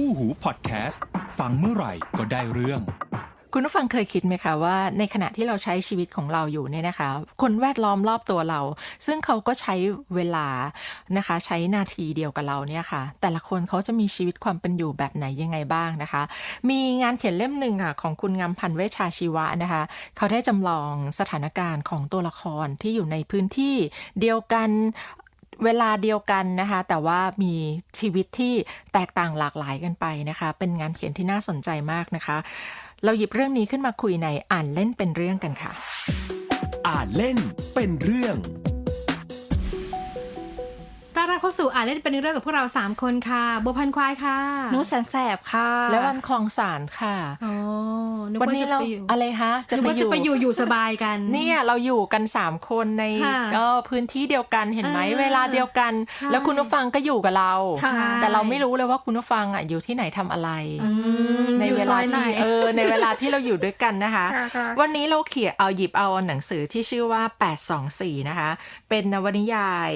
คู่หูพอดแคสต์ฟังเมื่อไหร่ก็ได้เรื่อง คุณผู้ฟังเคยคิดไหมคะว่าในขณะที่เราใช้ชีวิตของเราอยู่เนี่ยนะคะ คนแวดล้อมรอบตัวเรา ซึ่งเขาก็ใช้เวลานะคะ ใช้นาทีเดียวกับเราเนี่ยค่ะ แต่ละคนเขาจะมีชีวิตความเป็นอยู่แบบไหนยังไงบ้างนะคะ มีงานเขียนเล่มหนึ่งค่ะของคุณงามพันธ์เวชชาชีวะนะคะ เขาได้จำลองสถานการณ์ของตัวละครที่อยู่ในพื้นที่เดียวกัน เวลาเดียวกันนะคะ แต่ว่ามีชีวิตที่แตกต่างหลากหลายกันไปนะคะ เป็นงานเขียนที่น่าสนใจมากนะคะ เราหยิบเรื่องนี้ขึ้นมาคุยในอ่านเล่นเป็นเรื่องกันค่ะ อ่านเล่นเป็นเรื่อง อนรับเข้าสู่อ่านเล่นเป็นเรื่องกับพวกเรา 3 คนค่ะบัวพันควายค่ะหนูแสนแสบค่ะ และวันคลองสารค่ะอ๋อนึกวันว่านี้จะเราไปอยู่อะไรคะนึกว่าจะไปอยู่อยู่สบายกัน เนี่ยเราอยู่กันสามคนในค่ะเออพื้นที่เดียวกันเห็นไหมอ่าเวลาเดียวกันใช่แล้วคุณผู้ฟังก็อยู่กับเราค่ะแต่เราไม่รู้เลยว่าคุณผู้ฟังอะอยู่ที่ไหนทำอะไรอืมในอยู่เวซลาอยไหนที่เออในเวลาที่เราอยู่ด้วยกันนะคะค่ะค่ะวันนี้เราเขียนเอาหยิบเอาหนังสือที่ชื่อว่า 824 นะคะ เป็นนวนิยาย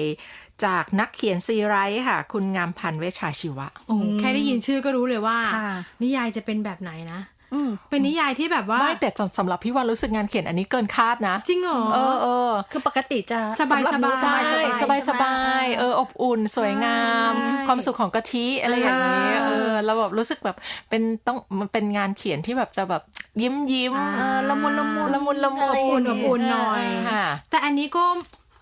จากนักเขียนซีไรต์ค่ะ คุณงามพันธ์เวชชาชีวะ โอ้โหแค่ได้ยินชื่อก็รู้เลยว่า ค่ะ นิยายจะเป็นแบบไหนนะอืมเป็นนิยายที่แบบว่าไม่แต่สำสำหรับพี่วันรู้สึกงานเขียนอันนี้เกินคาดนะ จริงเหรอ เออเออคือปกติจะสบายำหรับหนูสบายใช่สบายสบายๆเอออบอุ่นสวยงาม ใช่ความสุขของกะทิอะไรอย่างนี้อ่าเออเราแบบรู้สึกแบบเป็นต้องมันเป็นงานเขียนที่แบบจะแบบยิ้มยิ้มเออละมุนละมุนละมุนละมุนอะไรอย่างเงี้ย อบอุ่นหน่อย ค่ะ แต่อันนี้ก็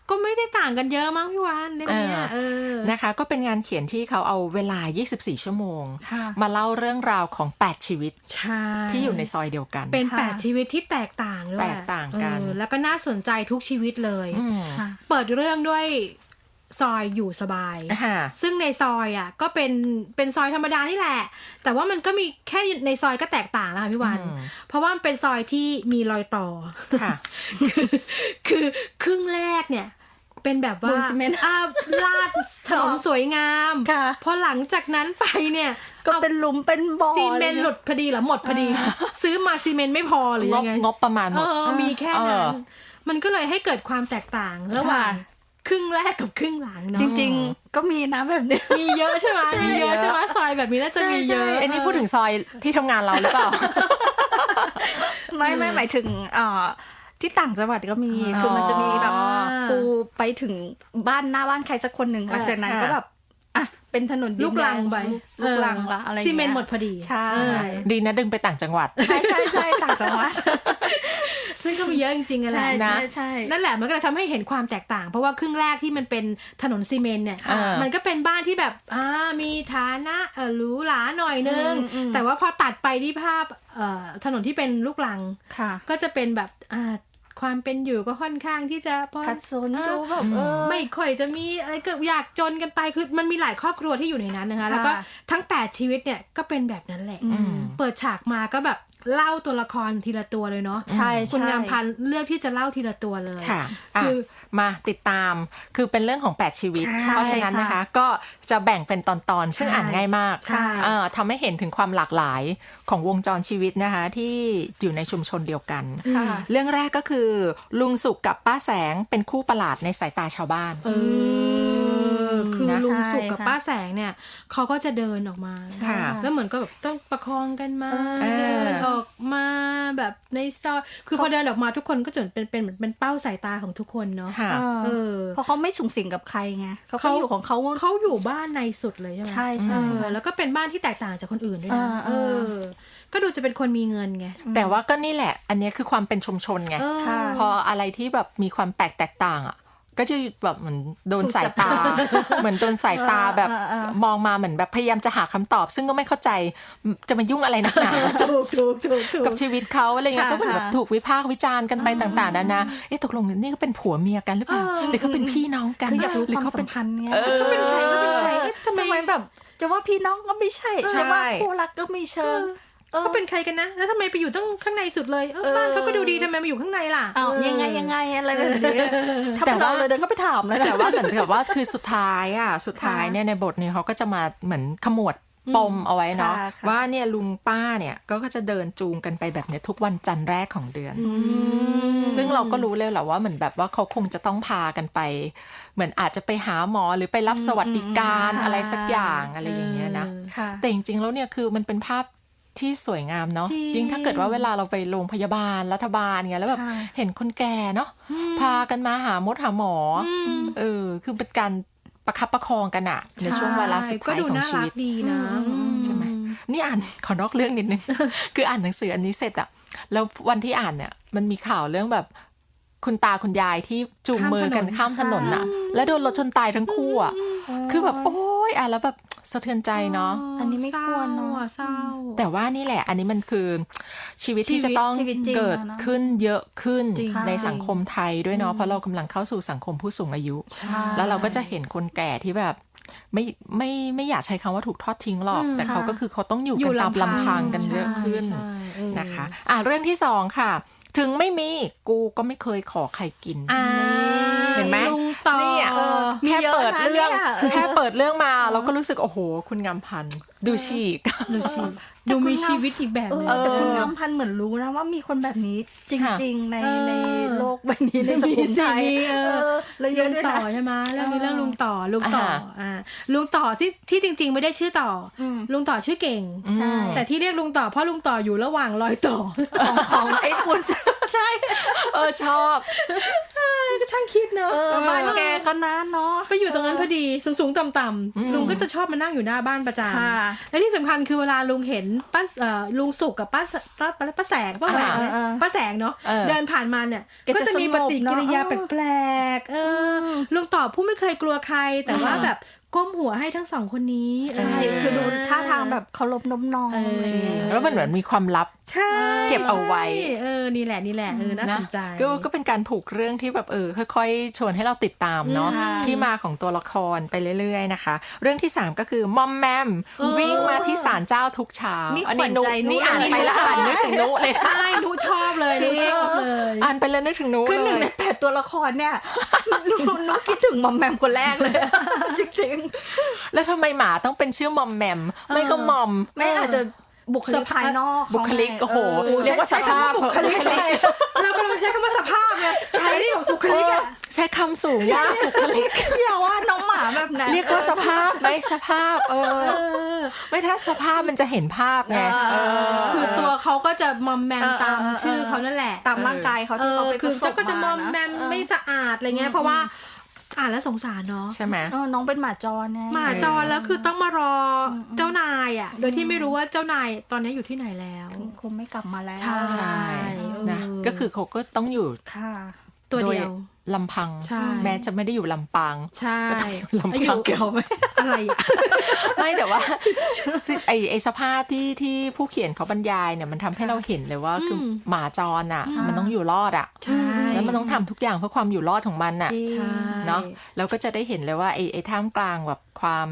ก็ไม่ได้ต่างกันเยอะมั้งพี่วานเล่มเนี้ยเอเออนะคะ ก็เป็นงานเขียนที่เขาเอาเวลา 24 ชั่วโมงค่ะมาเล่าเรื่องราวของ 8 ชีวิตใช่ที่อยู่ในซอยเดียวกัน เป็นค่ะแปดชีวิตที่แตกต่างด้วยแตกต่างกันเออแล้วก็น่าสนใจทุกชีวิตเลยอืมค่ะเปิดเรื่องด้วยซอยอยู่สบายค่ะซึ่งในซอยอะก็เป็นเป็นซอยธรรมดานี่แหละ แต่ว่ามันก็มีแค่ในซอยก็แตกต่างแล้วค่ะพี่วันอืมเพราะว่ามันเป็นซอยที่มีรอยต่อ ค่ะ คือครึ่งแรกเนี่ย เป็นแบบว่าปูนซีเมนต์อ่าลาดถนนสวยงามค่ะพอหลังจากนั้นไปเนี่ย ก็เป็นหลุมเป็นบ่อซีเมนต์หลุดพอดีเหรอหมดพอดี ซื้อมาซีเมนต์ไม่พอหรืองยับงไงงบประมาณหมเอดอมีแค่เอนั้อนมันก็เลยให้เกิดความแตกต่างระหว่างครึ่งแรกกับครึ่งหลังเนาะจริง ๆ ก็มีนะแบบเนี้ยมีเยอะใช่ไหมมีเยอะใช่ไหมซอยแบบนี้น่าจะมีเยอะใช่ใช่เอ็นนี่พูดถึงซอยที่ทำงานเราหรือเปล่า ไม่ไม่หมายถึงเอ่อ ที่ต่างจังหวัดก็มีอ๋อคือมันจะมีแบบปูไปถึงบ้านหน้าบ้านใครสักคนหนึ่งหลังจากนั้นค่ะก็แบบอะเป็นถนนดินลูกรังไปลูกลังละอะไรอย่างซีงี้ยเมนต์หมดพอดีใช่เออดีนะดึงไปต่างจังหวัด ใช่ใช่ใช่ต่างจังหวัด ซึ่งก็มีเยอะจริงๆอะแหใช่ละนะใช่ใช่นั่นแหละมันก็เลยทำให้เห็นความแตกต่าง เพราะว่าครึ่งแรกที่มันเป็นถนนซีเมนต์เนี่ยอ่ามัมันก็เป็นบ้านที่แบบอ่ามีฐานะเออหรูหราหน่อยนึงอืมอืมแต่ว่าพอตัดไปที่ภาพเอ่อถนนที่เป็นลูกลังค่ะก็จะเป็นแบบอ่า ความเป็นอยู่ก็ค่อนข้างที่จะพอคัดสนเออดูแบบเออไม่ค่อยจะมีอะไรเกิดอยากจนกันไปคือมันมีหลายครอบครัวที่อยู่ในนั้นนะคะ แล้วก็ทั้ง 8 ชีวิตเนี่ยก็เป็นแบบนั้นแหละอืมเปิดฉากมาก็แบบ เล่าตัวละครทีละตัวเลยเนาะใช่คุณใช่งามพันธ์เลือกที่จะเล่าทีละตัวเลยค่ะอะคือมาติดตามคือเป็นเรื่องของ 8 ชีวิตใช่เพราะฉะนั้นนะคะ ก็จะแบ่งเป็นตอนๆ ซึ่งใช่อ่านง่ายมากใช่เอ่อทำให้เห็นถึงความหลากหลายของวงจรชีวิตนะคะ ที่อยู่ในชุมชนเดียวกันค่ะเรื่องแรกก็คือ ลุงสุกกับป้าแสงเป็นคู่ประหลาดในสายตาชาวบ้านเออ คือนะลุงสุกกับใช่ค่ะป้าแสงเนี่ยเขาก็จะเดินออกมาค่ะแล้วเหมือนก็แบบต้องประคองกันมาเออเดินออกมาแบบในซอยคือพอเดินออกมาทุกคนก็จะเป็นเป็นเหมือนเป็นเป้าสายตาของทุกคนเนาะค่ะเออเพราะเขาไม่สูงสิงกับใครไงเขาเขาก็อยู่ของเขาเขาอยู่บ้านในสุดเลยใช่ไหมใช่เอใช่อแล้วก็เป็นบ้านที่แตกต่างจากคนอื่นด้วยนะเออเอเอออก็ดูจะเป็นคนมีเงินไง แต่ว่าก็นี่แหละ อันเนี้ยคือความเป็นชุมชนไงเออค่ะพออะไรที่แบบมีความแปลกแตกต่างอะ ก็จะแบบเหมือนโดนสายตา เหมือนโดนสายตาแบบเออเออเออมองมาเหมือนแบบพยายามจะหาคำตอบ ซึ่งก็ไม่เข้าใจจะมายุ่งอะไรนักหนาถูกถูกถูกถูกกับชีวิตเขาอะไรเงี้ยค่ะก็เหมือนแบบค่ะถูกวิพากษ์วิจารณ์กันไปต่างๆนานาเอ๊ะตกลงนี่ก็เป็นผัวเมียกันหรือเปล่าเออหรือเขาเป็นพี่น้องกันคืออยากรู้หรืความเขาสัเป็นมพันธ์ไงเออก็เป็นใครก็เป็นใครเอ๊ะทำทำไมไมแบบจะว่าพี่น้องก็ไม่ใช่ใช่จะว่าคู่รักก็ไม่เชิง เออเขาเป็นใครกันนะ แล้วทำไมไปอยู่ตั้งข้างในสุดเลยเออเออบ้านเขาก็ดูดีทำไมมาอยู่ข้างในล่ะอ้าวเออยังไงยังไงอะไรแบบนี้ถ้าแต่เป็นว่าเราเลยเดินก็ไปถามเลยนะแต่ว่าเหมือนกับว่าคือสุดท้ายอะสุดท้ายค่ะเนี่ยในบทนี้เขาก็จะมาเหมือนขมวดปมเอาไว้เนาะค่ะค่ะว่าเนี่ยลุงป้าเนี่ยก็ก็จะเดินจูงกันไปแบบเนี้ยทุกวันจันทร์แรกของเดือน ซึ่งเราก็รู้เลยแหละว่าเหมือนแบบว่าเขาคงจะต้องพากันไป เหมือนอาจจะไปหาหมอหรือไปรับสวัสดิการอืมอะไรสักอย่างอะไรอย่างเงี้ยนะค่ะแต่จริงๆแล้วเนี่ยคือมันเป็นภาพ ที่สวยงามเนาะจริงยิ่งถ้าเกิดว่าเวลาเราไปโรงพยาบาลรัฐบาลเงี้ยแล้วแบบค่ะเห็นคนแก่เนาะพากันมาหามดหาหมออม เออคือเป็นการประคับประคองกันอะในช่วงเวลาสุดก็ท้ายดูของน่าชีรัวิกตดีนะ อืม ใช่ไหม นี่อ่าน ขอนอกเรื่องนิดนึง คืออ่านหนังสืออันนี้เสร็จอะแล้ววันที่อ่านเนี่ย มันมีข่าวเรื่องแบบ คุณตาคุณยายที่จูงมือกันข้ามถนน อะแล้วโดนรถชนตายทั้งคู่อะคือแบบโอ้ ยอ่านแล้วแบบสะเทือนใจเนาะอันนี้ไม่ควรเนอะเศร้า แต่ว่านี่แหละ อันนี้มันคือชีวิตที่จะต้องชีวิตจริงเกิดอะเนอะขึ้นเยอะขึ้นจริงในสังคมไทยด้วยเนาะเพราะเรากำลังเข้าสู่สังคมผู้สูงอายุใช่แล้วเราก็จะเห็นคนแก่ที่แบบไม่ไม่ไม่อยากใช้คำว่าถูกทอดทิ้งหรอกอืมแต่เขาค่ะก็คือเขาต้องอยู่กันตามลำพังกันเยอะขึ้นใช่ใช่เออนะคะ อะเรื่องที่สองค่ะ ถึงไม่มีกูก็ไม่เคยขอใครกินอ่าเห็นไหมลุงต่อนี่อะเออมีแค่เยอะเปิดนะเรื่องเนี่ยเออแค่เปิดเรื่องมาเราก็รู้สึกโอ้โห คุณงามพันธุ์ดูฉีกดูสิดูมีชีวิตอีกแบบหนึงเออแต่คุณเอองามพันธ์เหมือนรู้นะว่ามีคนแบบนี้จค่ะริงๆในเออ ในโลกใบนี้ในสังคมไทยมีเออเออแล้วเยลุอะงด้วยต่อนะ ใช่ไหมเรื่องนี้เออเรื่องลุงต่อลุงต่ออ่าอ่าลุงต่อที่ที่จริง ๆ ไม่ได้ชื่อต่ออม ลุงต่อชื่อเก่งใช่แต่ที่เรียกลุงต่อเพราะลุงต่ออยู่ระหว่างรอยต่อ ของของไอ้คุณ ใช่ เออชอบก็ช่างคิดเนอะเออบ้านแกก็นานเนาะไปอยู่ตรงนั้นพอดีสูงสูงต่ำต่ำอืมๆลุงก็จะชอบมานั่งอยู่หน้าบ้านประจค่ะำและที่สำคัญคือเวลาลุงเห็นป้าเอ่อลุงสุกกับป้าสป้าป้าป้าแสงป้าแหวงเออเออป้าแสงเนาะเออเดินผ่านมาเนี่ยแกจะก็จะมีปฏิกิริยาสงบเนอะแปลกๆเอออลุงตอบผู้ไม่เคยกลัวใครแต่ว่าแบบ ก้มหัวให้ทั้งสองคนนี้ใช่เคือดูท่าทางแบบเคารพน้มนองเออจริงแล้วมันเหมือนมีความลับใช่เก็บเอาไว้เออนี่แหละนี่แหละเออน่าสนใจก็ก็เป็นการผูกเรื่องที่แบบเออค่อยๆชวนให้เราติดตามเนาะอืมที่มาของตัวละครไปเรื่อยๆนะคะ เรื่องที่ 3 ก็คือมอมแมมเออวิ่งมาที่ศาลเจ้าทุกเช้านี่อัขวัญนุใจนุนี่อ่านไปแล้วอ่านนึกถึงนุเลยค่ะใช่หนูชอบเลยจหรินูงชอบเลยอ่านไปแล้วนึกถึงนุคือหเลนึ่งยในแปดตัวละครเนี่ยหนูหนูคิดถึงมอมแมมคนแรกเลยจริงแล้วทำไมหมาต้องเป็นชื่อมอมแมม ไม่ก็มอมๆไม่อาจจะบุคลิกภายนอกบุคลิกโอ้โหเรียกว่าสภาพบุคลิกบุคลิกเรากำลังใช้คำว่าสภาพไงใช้ที่ของบุคลิกอะใช้คำสูงมากบุคลิกอย่าว่าน้องหมาแบบนั้นเรียกว่าสภาพไหมสภาพ เออเออไม่ถ้าสภาพมันจะเห็นภาพไงเออเออคือตัวเขาก็จะมอมแมมเออตามเออเออชื่อเขานั่นแหละตามร่างกายเขาเอที่เขาอไปคือประสบก็จะมอมานะแมมเออไม่สะอาดอะไรเงี้ยเพราะว่า อ่านแล้วสงสารเนาะใช่ไหมเออน้องเป็นหมาจรไงหมาจรแล้วคือต้องมารอเจ้านายอะ โดยที่ไม่รู้ว่าเจ้านายตอนนี้อยู่ที่ไหนแล้วคงไม่กลับมาแล้ว ใช่ใช่เออนะก็คือเขาก็ต้องอยู่ค่ะตัวเดียวลำพังใช่แม้จะไม่ได้อยู่ลำปางใช่ลำพังอยู่เกี่ยวไหมอะไรอะไม่แต่ว่าสิไอไอสภาพที่ที่ผู้เขียนเขาบรรยายเนี่ยมันทำให้เราเห็นเลยว่าคืออมหมาจรอะ มันต้องอยู่รอดอะใช่ แล้วมันต้องทำทุกอย่างเพื่อความอยู่รอดของมันน่ะจริงใช่เนาะเราก็จะได้เห็นเลยว่าไอ้ไอ้ท่ามกลางแบบความ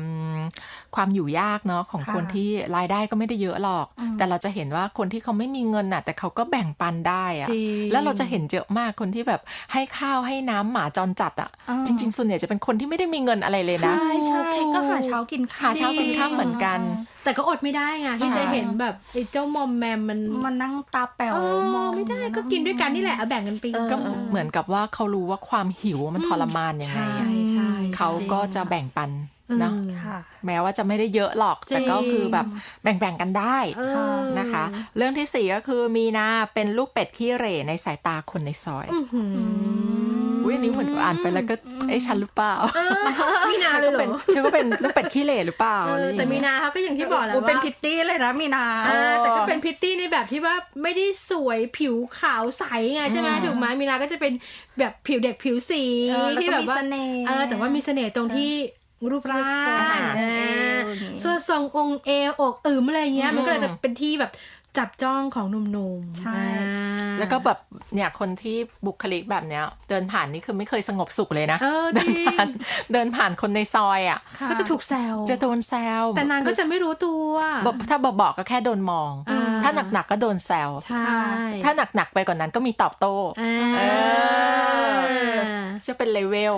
ความอยู่ยากเนาะของค่ะคนที่รายได้ก็ไม่ได้เยอะหรอกอืมแต่เราจะเห็นว่าคนที่เขาไม่มีเงินน่ะ แต่เขาก็แบ่งปันได้อะจริงแล้วเราจะเห็นเยอะมากคนที่แบบให้ข้าวให้น้ำหมาจรจัดอะอ่าจริง ๆ ส่วนใหญ่จะเป็นคนที่ไม่ได้มีเงินอะไรเลยนะใช่ใช่ก็หาเช้ากินข้าวหาเช้ากินข้าวเหมือนกัน แต่ก็อดไม่ได้ไงที่จะเห็นแบบไอ้เจ้ามอมแมมมันมันนั่งตาแป๋วเออมองไม่ได้ก็กินด้วยกันนี่แหละเอาแบ่งกันไปก็เหมือนกับว่าเขารู้ว่าความหิวมันทรมานยังไงใช่อะใช่เขาก็จะแบ่งปันเนาะเออค่ะแม้ว่าจะไม่ได้เยอะหรอกแต่ก็คือแบบแบ่งๆกันได้เออนะคะ เรื่องที่สี่ก็คือมีนาเป็นลูกเป็ดขี้เหร่ในสายตาคนในซอยอื้ อหืออุ้ยอันนี้เหมือนอ่านไปแล้วก็เอ้ฉันหรือเปล่ามีนาฉันเลก็ยเหรเป็นอฉันก็เป็นลูกเป็ดขี้เหร่หรือเปล่าเออะไรออย่างแต่มีเงี้ยนาเขาก็อย่างที่บอกแหละโอ้ว่าเป็นพิตตี้เลยนะมีนาอ่าแต่ก็เป็นพิตตี้ในแบบที่ว่าไม่ได้สวยผิวขาวใสไงใช่ไหมอืมถูกไหมมีนาก็จะเป็นแบบผิวเด็กผิวสีเออแล้วก็ที่แบบว่ามีเสน่ห์เออแต่ว่ามีเสน่ห์ตรงที่รูปร่างอ่าอ่าเอวอย่างงี้ส่วนทรงองค์เอวอกอึมอะไรเงี้ยมันก็เลยจะเป็นที่แบบ จับจ้องของหนุ่มๆใช่อ่าแล้วก็แบบเนี่ยคนที่บุคลิกแบบเนี้ย เดินผ่านนี่คือไม่เคยสงบสุขเลยนะเออเดิจนริงผ่านเดินผ่านคนในซอยอะค่ะ ก็จะถูกแซวจะโดนแซวแต่นางก็จะไม่รู้ตัวบอกถ้าบอกๆก็แค่โดนมองอ่าถ้าหนักๆก็โดนแซวใช่ถ้าหนักๆไปกว่านนั้นก็มีตอบโต้อ่าเออจะเป็นเลเวล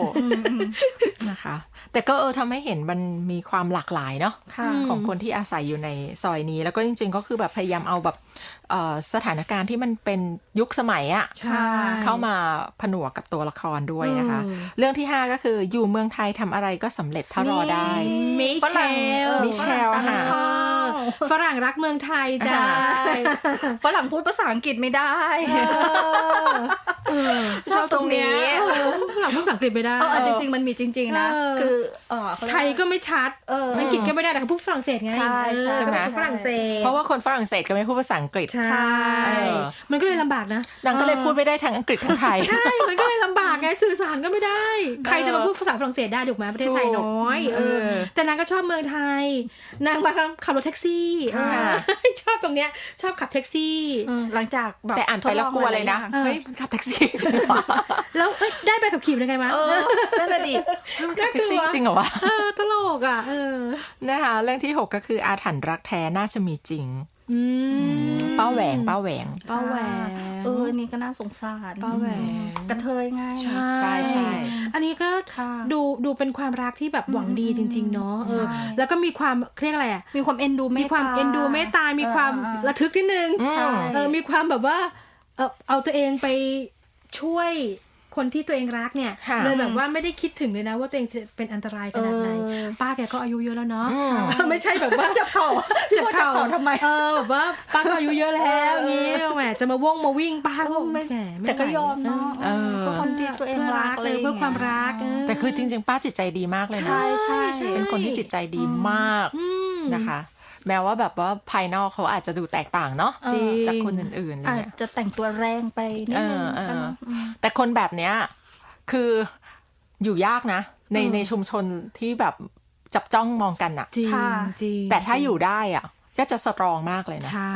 นะคะแต่ก็เออทำให้เห็นมันมีความหลากหลายเนาะค่ะของคนที่อาศัยอยู่ในซอยนี้ แล้วก็จริง ๆ ก็คือแบบพยายามเอาแบบเอ่อ สถานการณ์ที่มันเป็นยุคสมัยอะใช่เข้ามาผนวกกับตัวละครด้วยนะคะเออเรื่องที่ 5 ก็คืออยู่เมืองไทยทำอะไรก็สำเร็จถ้ารอได้มิฝเชรั่งลออมิเชลฝรั่งค่ะต่างห้องฝรั่งรักเมืองไทยจ้าใช่ฝรั่งพูดภาษาอังกฤษไม่ได้เออชอบตรงนี้เออฝรั่งพูดภาษาอังกฤษไม่ได้เออเอาจริงๆมันมีจริง ๆ นะเออคือเออเขาเรีไทยก็ไม่ชัดเอออังกฤษก็ไม่ได้แต่เขาพูดฝรั่งเศสไงใช่ใช่เออใช่ไหมเขาพูดฝรั่งเศสเพราะว่าคนฝรั่งเศสก็ไม่พูดภาษาอังกฤษใช่ใช่เออมันก็เลยลำบากนะดังก็เลยพูดไม่ได้ทั้งอังกฤษทั้งไทย ใช่ มันก็เลยลำบากไงสื่อสารก็ไม่ได้ ใครจะมาพูดภาษาฝรั่งเศสได้ถูกไหมประเทศไทยน้อยถูกเออเออ แต่นางก็ชอบเมืองไทย นางมาขับรถแท็กซี่ค่ะเออชอบตรงเนี้ยชอบขับแท็กซี่อืมหลังจากแบบแต่อ่านไปแล้วกลัวเลยนะเออเฮ้ยมันขับแท็กซี่จริงเหรอแล้วเอ้ยได้ใบขับขี่เป็นไงมาเออนั่นน่ะดิเฮ้ยมันขับแท็กซี่จริงเหรอวะเออตลกอะเออนะคะเรื่องที่ 6 ก็คืออาถรรพ์รักแท้น่าจะมีจริง อืมป้าแหวงป้าแหวง ป้าแหวงเอออันนี้ก็น่าสงสารป้าแหวงกระเทยไงใช่ใช่ใช่ อันนี้ก็ค่ะดูดูเป็นความรักที่แบบหวังดีจริง ๆ เนาะเออ ใช่ แล้วก็มีความเรียกอะไรอะ มีความเอ็นดูมีความตเอ็นดูเมตตา มีความเออเออระทึกนิดนึงอืมใช่ เออมีความแบบว่า เออเอาตัวเองไปช่วย คนที่ตัวเองรักเนี่ยค่ะเลยแบบว่าไม่ได้คิดถึงเลยนะว่าตัวเองจะเป็นอันตรายขนาดไหนเออป้าแกก็อายุเยอะแล้วเนาะอืมเออไม่ใช่แบบว่าจับเข่าเจ็บเข่าทำไมเออแบบว่าป้าก็อายุเยอะแล้วงี้แหมจะมาว่องมาวิ่งป้าก็ไม่แหมไม่แต่ก็ไหวยอมเนาะเออเพื่อคนที่ตัวเองรักเลยเพื่อความรักเแต่คือจริง ๆ ป้าจิตใจดีมากเลยนะใช่ใช่ใช่เป็นคนที่จิตใจดีมากอืมนะคะ แม้ว่าแบบว่าภายนอกเขาอาจจะดูแตกต่างเนาะจริงจากคนอื่นๆอะไรอาจเงี้ยจะแต่งตัวแรงไปนิดนึงเออเออกันเนอะมแต่คนแบบเนี้ยคืออยู่ยากนะ ในเออในชุมชนที่แบบจับจ้องมองกันอะจริงค่ะจริงแต่ถ้าอยู่ได้อะ ก็จะสตรองมากเลยนะใช่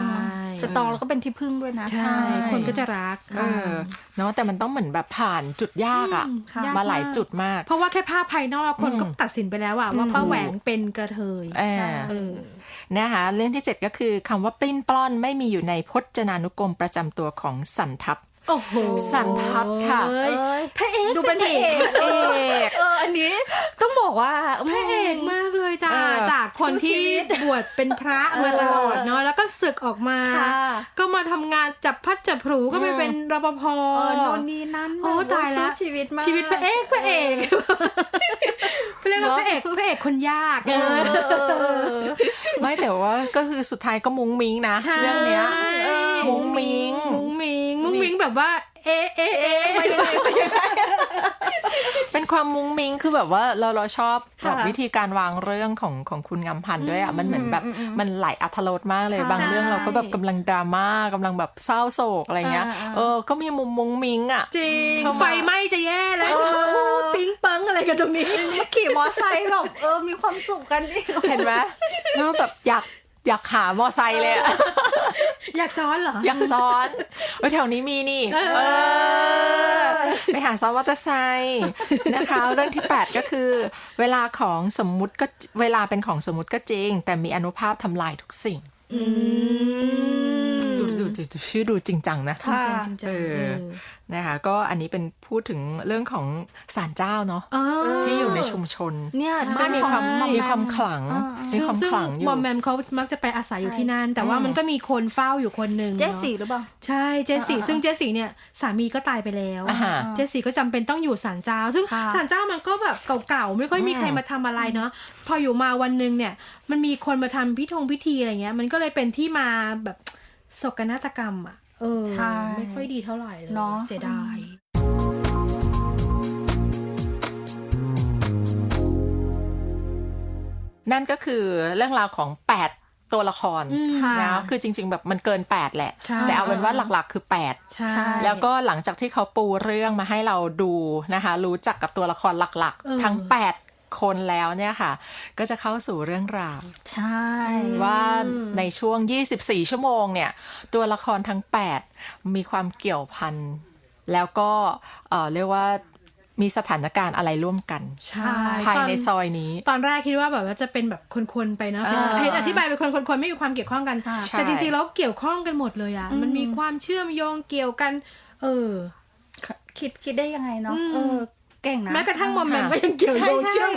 สตองแล้วก็เป็นที่พึ่งด้วยนะ ใช่ คนก็จะรักเออเนาะแต่มันต้องเหมือนแบบผ่านจุดยากอะอืมค่ะมาหลายจุดมาก เพราะว่าแค่ภาพภายนอกคนอืมก็ตัดสินไปแล้วอะว่าป้าแหวงเป็นกระเทยเออเออ นะคะเรื่องที่ 7 ก็คือคำว่าปลิ้นปล้อนไม่มีอยู่ในพจนานุกรมประจำตัวของสันทัพโอ้โหสันทัดค่ะเอ้ยเอ้ยพระเอกดูเป็นพระเอกเอกเอออันนี้ต้องบอกว่าพระเอกมากเลยจ้าเออจากคนที่สู้ชีวิตบวชเป็นพระมาตลอดเนาะแล้วก็ศึกออกมาค่ะก็มาทำงานจับพัดจับผลูก็ไปเป็นรปภเออโน่นนี่นั่นโอ้ตายแล้วสู้ชีวิตมากชีวิตพระเอกพระเอกเรียกว่าพระเอกพระเอกคนยาก เออเออเออเออไม่แต่ว่าก็คือสุดท้ายก็มุ้งมิ้งนะใช่เรื่องเนี้ยเออมุ้งมิ้งมุ้งมิงมุ้งมิงแบบว่า เอะเอะเอะไปยังไงไปยังไงเป็นความมุ้งมิ้งคือแบบว่าเราเราชอบแบบค่ะวิธีการวางเรื่องของของคุณงามพันธ์ด้วยอะมันเหมือนแบบอืมอืมมันไหลอัธรสมากเลยค่ะบางเรื่องเราก็แบบกำลังดราม่ากำลังแบบเศร้าโศกอะไรเงี้ยอ่าอ่าเออก็มีมุมมุ้งมิ้งอะจริงเข้ามาไฟไหม้จะแย่แล้วปิ๊งปังอะไรกันตรงนี้ขี่มอไซค์แบบเออมีความสุขกันอีกเห็นไหมแล้วแบบอยาก อยากหามอไซค์เลยอะอยากซ้อนเหรอ อยากซ้อนเอ้ยแถวนี้มีนี่ เออ เออ ไปหาซ้อนมอเตอร์ไซค์นะคะ เรื่องที่ 8 ก็คือ เวลาของสมมุติก็เวลาเป็นของสมมุติก็จริง แต่มีอนุภาพทำลายทุกสิ่ง อืม ดูดูดูดูชื่อดูจริงจังนะค่ะจริงๆเออนะคะก็อันนี้เป็นพูดถึงเรื่องของศาลเจ้าเนาะเออที่อยู่ในชุมชนเนี่ยซึ่งมีความบ้นของมีความขลังอ่ามีความซึ่งขลังอยู่มอมแมมเขามักจะไปอาศัยอยู่ที่นั่น แต่ว่าอืมมันก็มีคนเฝ้าอยู่คนหนึ่งเจสนาะซี่หรือเปล่าใช่เจสซี่อ่าซึ่งเจสซี่เนี่ยสามีก็ตายไปแล้วอ่าฮะเจสซี่ก็จำเป็นต้องอยู่ศาลเจ้า ซึ่งค่ะศาลเจ้ามันก็แบบเก่าๆไม่ค่อยมีอืมใครมาทำอะไรเนาะพออยู่มาวันหนึ่งเนี่ยมันมีคนมาทำพิธงพิธีอะไรเงี้ยมันก็เลยเป็นที่มาแบบ โศกนาฏกรรมอะ เออใช่ไม่ค่อยดีเท่าไหร่เลยเนาะเสียดายนั่นก็คือเรื่องราวของ 8 ตัวละครอืมนะคือจริง ๆ แบบมันเกิน 8 แหละใช่แต่เอาเป็นว่าหลักๆ คือ8ใช่แล้วก็หลังจากที่เขาปูเรื่องมาให้เราดูนะคะ รู้จักกับตัวละครหลักเออๆทั้ง 8 คนแล้วเนี่ยค่ะ ก็จะเข้าสู่เรื่องราว ใช่ ว่าในช่วง 24 ชั่วโมงเนี่ย ตัวละครทั้ง 8 มีความเกี่ยวพัน แล้วก็เอ่อเรียกว่ามีสถานการณ์อะไรร่วมกันใช่ภายในตอซอยนี้ ตอนแรกคิดว่าแบบว่าจะเป็นแบบคนๆไปเนอะเป็นอ่าเห็นอธิบายเป็นคนๆๆไม่มีความเกี่ยวข้องกันค่ะใช่แต่จริงๆแล้วเกี่ยวข้องกันหมดเลยอะอืมมันมีความเชื่อมโยงเกี่ยวกัน เออ คิดคิดได้ยังไงเนาะอืมเออ เก่งนะ แม้กระทั่งมอมแมมค่ะก็ยังเกี่ยวโยงใช่เชื่อม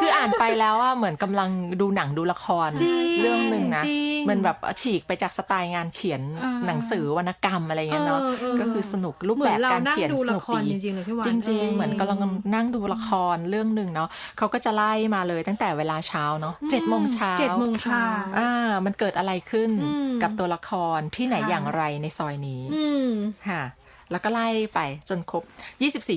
คืออ่านไปแล้วอะเหมือนกำลังดูหนังดูละครจริงเรื่องหนึ่งนะจริงมันแบบฉีกไปจากสไตล์งานเขียนอ่าหนังสือวรรณกรรมอะไรเงี้ยเนาะเออเออก็คือสนุกรูปเหมืแบอนบเราการนั่งเขียนดูสละนุกครดีจริงๆเลยพี่หวานจริงเออๆเหมือนกำลังนั่งดูละครเรื่องหนึ่งเนาะเขาก็จะไล่มาเลยตั้งแต่เวลาเช้าเนาะเจ็ดโมงเช้าเจ็ดโมงเช้าอ่ามันเกิดอะไรขึ้นอืมกับตัวละครที่ไหนค่ะอย่างไรในซอยนี้อืมค่ะ แล้วก็ไล่ไปจนครบ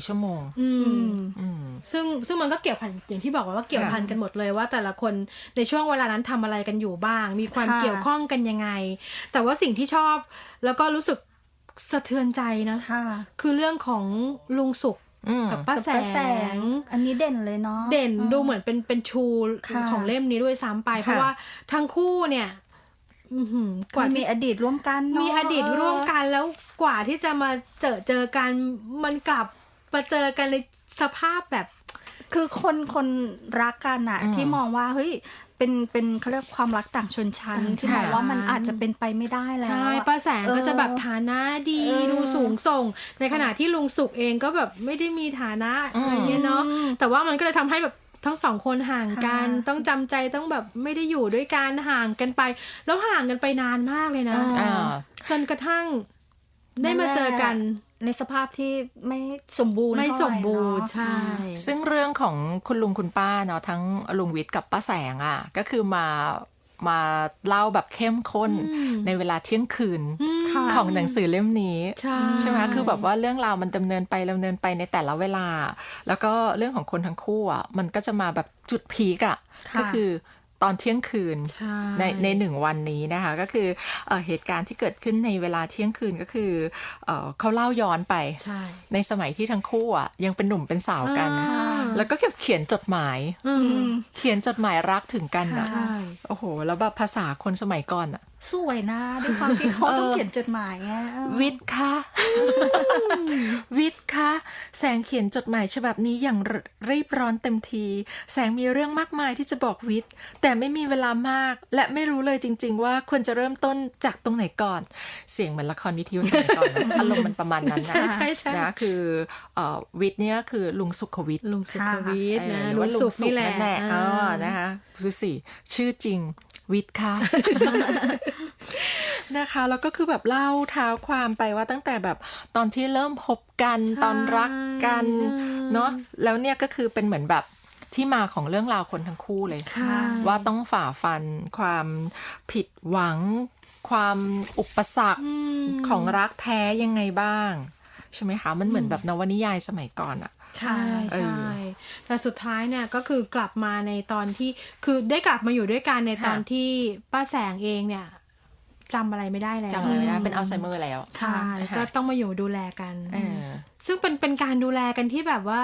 24 ชั่วโมง อือืมมอืม ซึ่งซึ่งมันก็เกี่ยวพันอย่างที่บอกว่าเกี่ยวพันค่ะกันหมดเลยว่า แต่ละคนในช่วงเวลานั้นทำอะไรกันอยู่บ้าง มีความค่ะ เกี่ยวข้องกันยังไง แต่ว่าสิ่งที่ชอบแล้วก็รู้สึกสะเทือนใจนะ ค่ะคือเรื่องของลุงสุขอืม กับป้ากับแสป้าแสงงอันนี้เด่นเลยเนาะ เด่นดูเหมือนเป็นเป็นชูค่ะของเล่มนี้ด้วยซ้ำไป เพราะว่าทั้งคู่เนี่ยอื้อหือ กว่าว่ามีที่อดีตร่วมกันเนะมีอดีตร่วมกันแล้วกว่าที่จะมาเจอเจอกันมันกลับมาเจอกันในสภาพแบบ คือคนคนรักกันอะอืมที่มองว่าเฮ้ยเป็นเป็นเขาเรียกความรักต่างชนชั้นต่างที่มองว่ามันชั้นอาจจะเป็นไปไม่ได้แล้วใช่อะป้าแสงก็จะแบบเออฐานะดีเออดูสูงส่ง ในขณะที่ลุงสุกเองก็แบบไม่ได้มีฐานะอืมอะไรเงี้ยเนาะอืมแต่ว่ามันก็เลยทำให้แบบ ทั้งสองคนห่างกันค่ะต้องจำใจต้องแบบไม่ได้อยู่ด้วยกันห่างกันไป แล้วห่างกันไปนานมากเลยนะเอออ่าจนกระทั่งได้มาเจอกันในสภาพที่ไม่สมบูรณ์ไม่เท่าสไหมบูรณ์เนาะใช่ ซึ่งเรื่องของคุณลุงคุณป้าเนาะทั้งลุงวิทย์กับป้าแสงอะ ก็คือมา มาเล่าแบบเข้มข้นอืมในเวลาเที่ยงคืนอืมค่ะของหนังสือเล่มนี้ใช่ใช่ไหมคือแบบว่าเรื่องราวมันดำเนินไปดำเนินไปในแต่ละเวลา แล้วก็เรื่องของคนทั้งคู่อะมันก็จะมาแบบจุดพีกอะค่ะก็คือ ตอนเที่ยงคืนใช่ในในหนึ่งวันนี้นะคะก็คือเอ่อเหตุการณ์ที่เกิดขึ้นในเวลาเที่ยงคืนก็คือเอ่อเขาเล่าย้อนไปใช่ในสมัยที่ทั้งคู่อะยังเป็นหนุ่มเป็นสาวกันอ่าแล้วก็เขียนจดหมายอือืมมเขียนจดหมายรักถึงกันอะใช่โอ้โห แล้วแบบภาษาคนสมัยก่อนอะ สวยนะด้วยความที่เขาต้องเขียนจดหมายไงเออวิทย์คะวิทย์คะแสงเขียนจดหมายฉบับนี้อย่างรรีบร้อนเต็มที แสงมีเรื่องมากมายที่จะบอกวิทย์แต่ไม่มีเวลามาก และไม่รู้เลยจริง ๆ ว่าควรจะเริ่มต้นจากตรงไหนก่อน เสียงเหมือนละครวิทยุสมัยก่อนนะอารมณ์มันประมาณนั้นนะใช่ใช่ใช่นะคือเอ่อวิทย์เนี่ยคือลุงสุขวิทย์ลุงสุขวิทย์เอนะอหรือลุว่างลุสุงขสุนี่ขแหละนั่นแหละอ๋อ่าอนะคะดูสิชื่อจริงวิทย์ค่ะนะคะ แล้วก็คือแบบเล่าเท้าความไปว่าตั้งแต่แบบตอนที่เริ่มพบกันใช่ตอนรักกันอืมเนาะแล้วเนี่ยก็คือเป็นเหมือนแบบที่มาของเรื่องราวคนทั้งคู่เลยใช่ว่าต้องฝ่าฟันความผิดหวัง ความอุปสรรคอืมของรักแท้ยังไงบ้าง ใช่ไหมคะ มันเหมือนแบบนวนิยายสมัยก่อนอะใช่เออใช่ แต่สุดท้ายเนี่ยก็คือกลับมาในตอนที่คือได้กลับมาอยู่ด้วยกันในตอนค่ะที่ป้าแสงเองเนี่ย จำอะไรไม่ได้แล้วจำอะไรไม่ได้เป็นอัลไซเมอร์แล้วใช่ค่ะก็ต้องมาอยู่ดูแลกันเออซึ่งเป็นเป็นการดูแลกันที่แบบว่า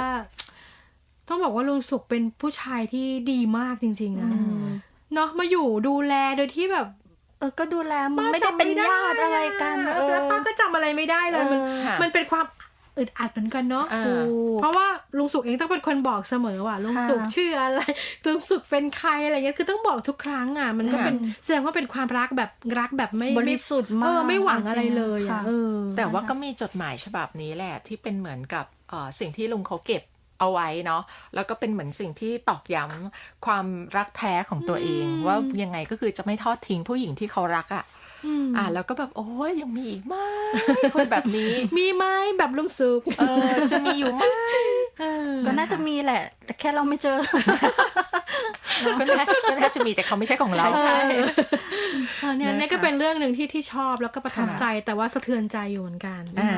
ต้องบอกว่าลุงสุขเป็นผู้ชายที่ดีมากจริง ๆนะอืมเนาะมาอยู่ดูแลโดยที่แบบเออก็ดูแลป้าไม่ได้จำเป็นญาติอะไรกันแล้วเออแล้วป้าก็จำอะไรไม่ได้เลยมันเออค่ะมันเป็นความอึดอัดเหมือนกันเนาะอ่าถูกเพราะว่าลุ งสุขเองต้องเป็นคนบอกเสมอว่าลุงค่ะสุขชื่ออะไรลุงสุขเป็นใครอะไรเงี้ยคือต้องบอกทุกครั้งอะมันก็เป็นแสดงว่าเป็นความรักแบบรักแบบไม่บไม่ริสุทธิ์มากเออไม่หวังอะไรเลยค่อะเออแต่ว่าก็มีจดหมายฉบับนี้แหละที่เป็นเหมือนกับเอ่อสิ่งที่ลุงเขาเก็บเอาไว้เนาะแล้วก็เป็นเหมือนสิ่งที่ตอกย้ำความรักแท้ของตัวเองอืมว่ายังไงก็คือจะไม่ทอดทิ้งผู้หญิงที่เขารักอะ่ะ อืมอะแล้วก็แบบโอ้ยยังมีอีกไหมคนแบบนี้ มีไหมแบบลุงสุขเออจะมีอยู่ไหมเออก็น่าจะมีแหละ แต่แค่เราไม่เจอก็น่าก็น่าจะมีแต่เขาไม่ใช่ของเราใช่เออเนี่ยนะคะเนี่ยก็เป็นเรื่องหนึ่งที่ที่ชอบแล้วก็ประทับใจแต่ว่าสะเทือนใจอยู่เหมือนกันอ่า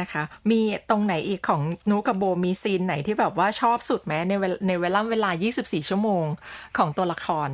นะคะ มีตรงไหนอีกของนุกับโบมีซีนไหนที่แบบว่าชอบสุดไหมในเวลในเวลาเวลา 24 ชั่วโมงของตัวละคร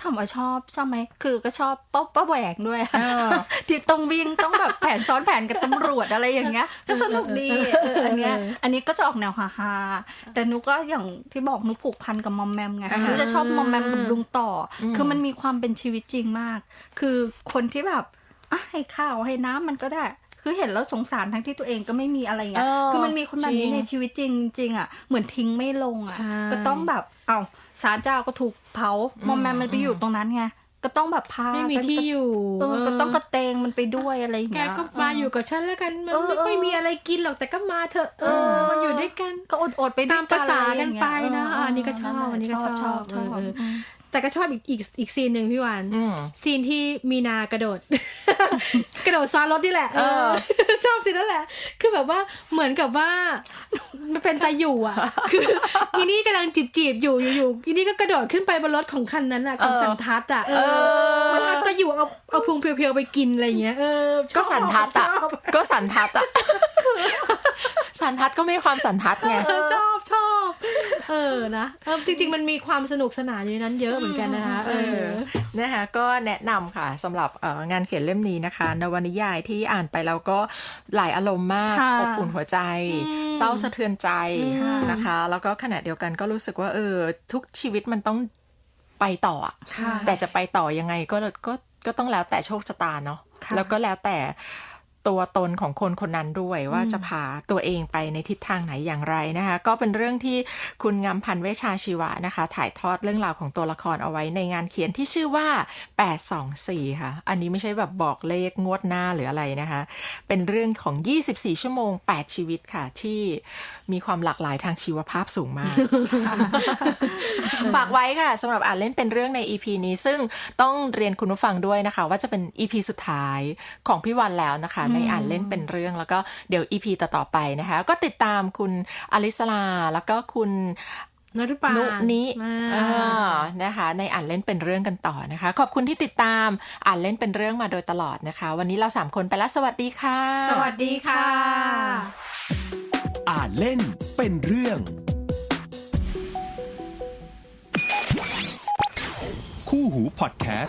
ถามว่าชอบชอบไหมคือก็ชอบป้าป้าแหวกด้วยเออที่ต้องวิ่งต้องแบบแผนซ้อนแผนกับตำรวจอะไรอย่างเงี้ย ก็สนุกดีเอออันเนี้ยอันนี้ก็จะออกแนวฮาฮาๆแต่หนุก็อย่างที่บอกหนุผูกพันกับมอมแมมไงอ่าหนุจะชอบมอมแมมกับลุงต่ออมคือมันมีความเป็นชีวิตจริงมาก คือคนที่แบบอะให้ข้าวให้น้ำมันก็ได้ คือเห็นแล้วสงสารทั้งที่ตัวเองก็ไม่มีอะไรเงี้ยเออคือมันมีคนแบบนี้จริงในชีวิตจริงจริงๆอะเหมือนทิ้งไม่ลงอะใช่ก็ต้องแบบเอาสารเจ้าก็ถูกเผามอมแมมมันไปอยู่ตรงนั้นไงก็ต้องแบบพาไม่มีกันที่อยู่เออเออก็ต้องกระเตงมันไปด้วยอะไรอย่างแกเงี้ยก็มาอยู่กับฉันแล้วกันมันเออไม่ค่อยเออมีอะไรกินหรอกแต่ก็มาเถอะเอเอออมาอยู่ด้วยกันก็อดอดๆไปด้วยตามภาษากันไปนะออ่านี่ก็ชอบอันนี้ก็ชอบชอบ ชอบเออเอออืมแต่ก็ชอบอีกอีกอีกซีนหนึ่งพี่หวานอืมซีนที่มีนากระโดด กระโดดซ้อนรถนี่แหละเออชอบซีนนั่นแหละ คือแบบว่าเหมือนกับว่ามันเป็นตาอยู่อะ คืออีนี่กำลังจีบจีบๆอยู่อยู่อยู่อีนี่ก็กระโดดขึ้นไปบนรถของคันนั้นอะของเออสันทัดอะเอเอออมันเอาตาอยู่เอาเอาพุงเพียวๆไปกินอะไรเงี้ยเออชอบก็สันทัดอะชอบก็สันทัดอะสันทัดก็ไม่ความสันทัดไงเออชอบชอบเออนะเออจริง ๆ มันมีความสนุกสนานอยู่ในนั้นเยอะเหมือนกันนะคะเอเอออนะคะก็แนะนำค่ะสำหรับเอ่องานเขียนเล่มนี้นะคะนวนิยายที่อ่านไปแล้วก็หลายอารมณ์มากค่ะอบอุ่นหัวใจ เศร้าสะเทือนใจนะคะ แล้วก็ขณะเดียวกันก็รู้สึกว่าเออทุกชีวิตมันต้องไปต่ออะค่ะแต่จะไปต่อยังไงก็ก็ก็ต้องแล้วแต่โชคชะตาเนาะค่ะแล้วก็แล้วแต่ ตัวตนของคนคนนั้นด้วยว่าจะพาตัวเองไปในทิศทางไหนอย่างไรนะคะ ก็เป็นเรื่องที่คุณงามพันธ์เวชชาชีวะนะคะ ถ่ายทอดเรื่องราวของตัวละครเอาไว้ในงานเขียนที่ชื่อว่า 824 ค่ะ อันนี้ไม่ใช่แบบบอกเลขงวดหน้าหรืออะไรนะคะ เป็นเรื่องของ 24 ชั่วโมง 8 ชีวิตค่ะ ที่มีความหลากหลายทางชีวภาพสูงมาก ฝากไว้ค่ะสำหรับอ่านเล่นเป็นเรื่องใน EP นี้ซึ่งต้องเรียนคุณผู้ฟังด้วยนะคะ ว่าจะเป็น EP สุดท้ายของพี่วันแล้วนะคะในอ่านเล่นเป็นเรื่องแล้วก็เดี๋ยว EP ต่อๆไปนะคะ ก็ติดตามคุณอลิสลาแล้วก็คุณนรุปานุนิอ่าอ่านะคะ ในอ่านเล่นเป็นเรื่องกันต่อนะคะ ขอบคุณที่ติดตามอ่านเล่นเป็นเรื่องมาโดยตลอดนะคะ วันนี้เราสามคนไปแล้วสวัสดีค่ะ สวัสดีค่ะ อ่านเล่นเป็นเรื่อง คู่หูพอดแคสต์